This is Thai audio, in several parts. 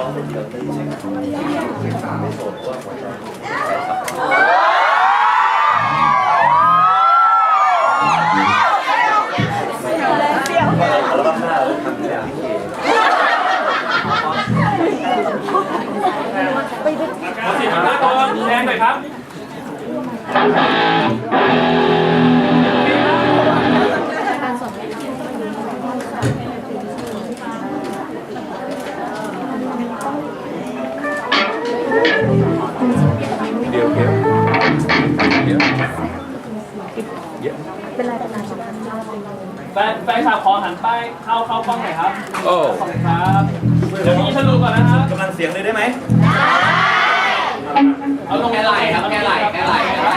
ร้องคนเดียวได้ใช่ไหมไม่โสดเพราะว่าหัวใจใช้สับแล้วก็หน้าทำแบบนี้เองเอาสิมาตัวแทนหน่อยครับ แฟนแฟนสาวขอหันไปเข้าเข้ากล้องหน่อยครับโอ้ ขอบคุณครับเดี๋ยวนี้ฉันดูก่อนนะครับ กำลังเสียงเลยได้ไหมเอาลงแค่ไหลครับแค่ไหลแค่ไหลแค่ไหล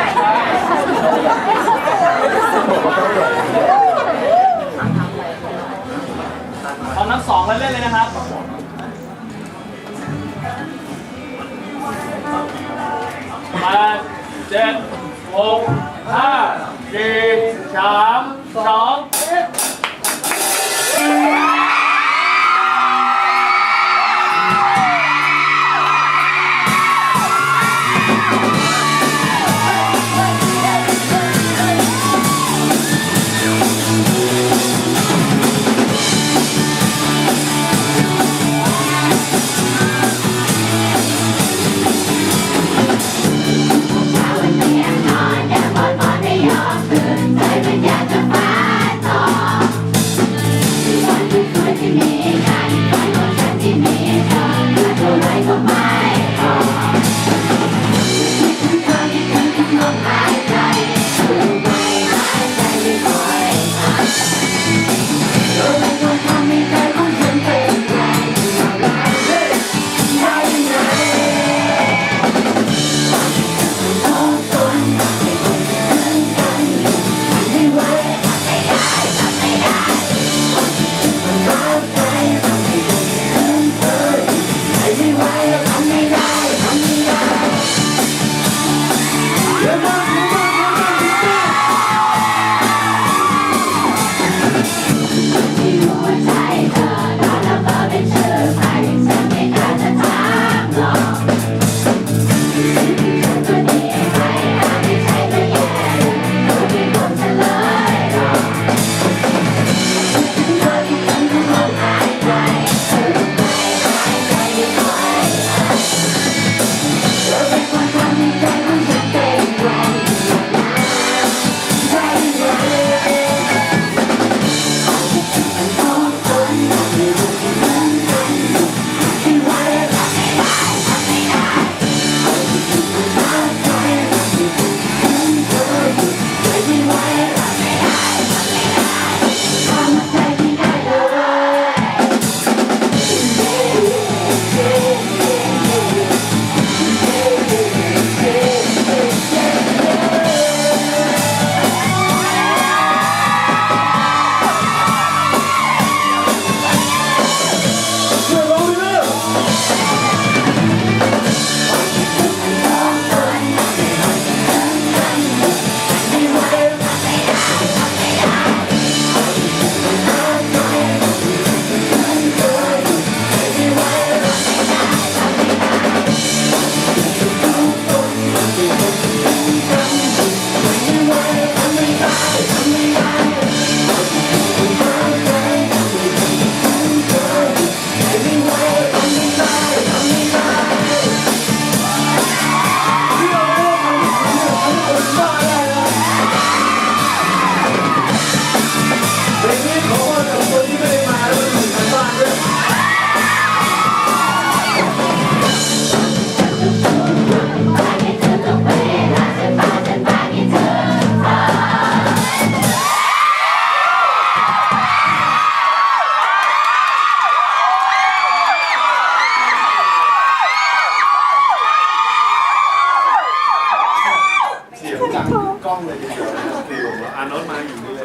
เอานับสองแล้วเล่นเลยนะครับแปดเจ็ดหกห้าสี่สามสอง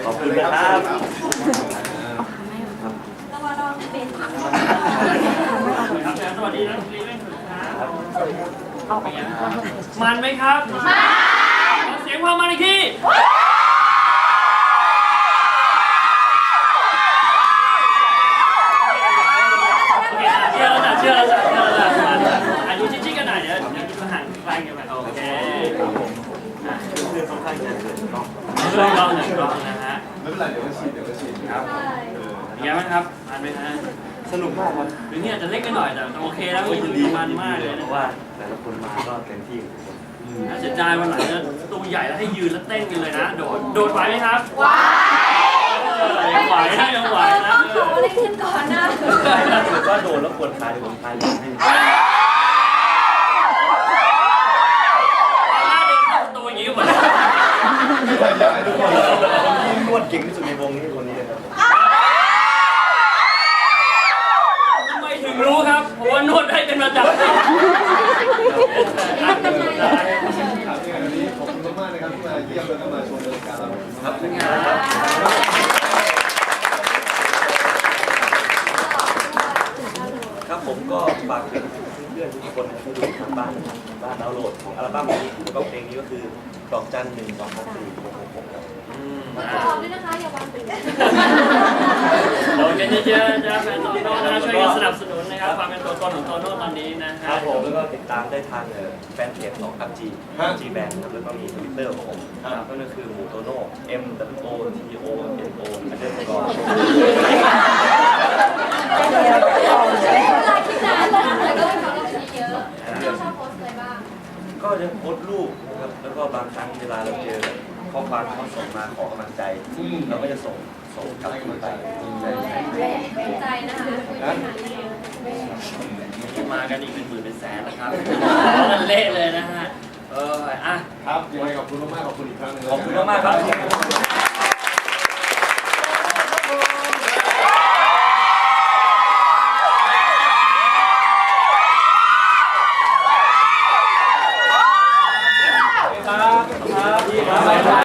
ขอบคุณนะครับครับสวัสดีนะลีเล่นครับมันไหมครับ มันเสียงความมันอีกที ขึ้ค่อนข้างจะเกิดเนาะเกล้องหนึ่งกล้องนะฮะไม่เป็นไรเดี๋ยวก็ชินเดี๋ยวก็ชินครับเอย่างไรบ้างครับอ่านไหมฮะสนุกมากครับหรือเนี่ยจะเล็กกันหน่อยแต่โอเคแล้วมันดีมันมากเลยเพราะว่าแต่ละคนมาก็เต็มที่น่าเสียดายวันหลังจะตัวใหญ่แล้วให้ยืนแล้วเต้นกันเลยนะ โดดโดดไหวไหมครับไหวยังไหวนะยังไหวนะต้องถูอะไรขึ้นก่อนนะถ้าเกิดว่าโดดแล้วปวดขาเดี๋ยวผมพายให้ เก่งที่สุดในวงนี้คือคนนี้เลยครับทำไมถึงรู้ครับเพราะว่านวดให้เป็นประจำครับยังไงวันนี้ขอบคุณมากๆนะครับที่มาเยี่ยมแล้วก็มาชมรายการเราครับเป็นไงครับครับผมก็ฝากถึงเพื่อนๆทุกคนที่ดูทางบ้านบ้านดาวน์โหลดของอัลบั้มนี้แล้วก็เพลงนี้ก็คือดอกจันหนึ่งสองสามสี่หกหกหกครับ ขอด้วยนะคะอย่าวางตื่นโดนกันเยอะๆนะแฟนโตโน่นะช่วยกันสนับสนุนนะครับความเป็นตัวตนของโตโน่ตอนนี้นะคฮะรับผมแล้วก็ติดตามได้ทางเอ่อแฟนเพจของ PUBG PUBG Band ครับแล้วก็มีทวิตเตอร์ของผมครับก็คือหมูโตโน่ M W O T O N O อันเดอร์สกอร์เวลาคิดนานนะแต่ก็มีความรู้สึกเยอะเราชอบโพสอะไรบ้างก็จะโพสต์รูปนะครับแล้วก็บางครั้งเวลาเราเจอ ข้อความที่เขาส่งมาขอกำลังใจเราก็จะส่งส่งกลับคืนไปใช่ใช่ใจนะคะคุยกันนามากันอีกเป็นหมื่นเป็นแสนแล้วครับนั่นเละเลยนะฮะเอออะครับยังไงขอบคุณมากๆขอบคุณอีกครั้งหนึงขอบคุณมากๆครับ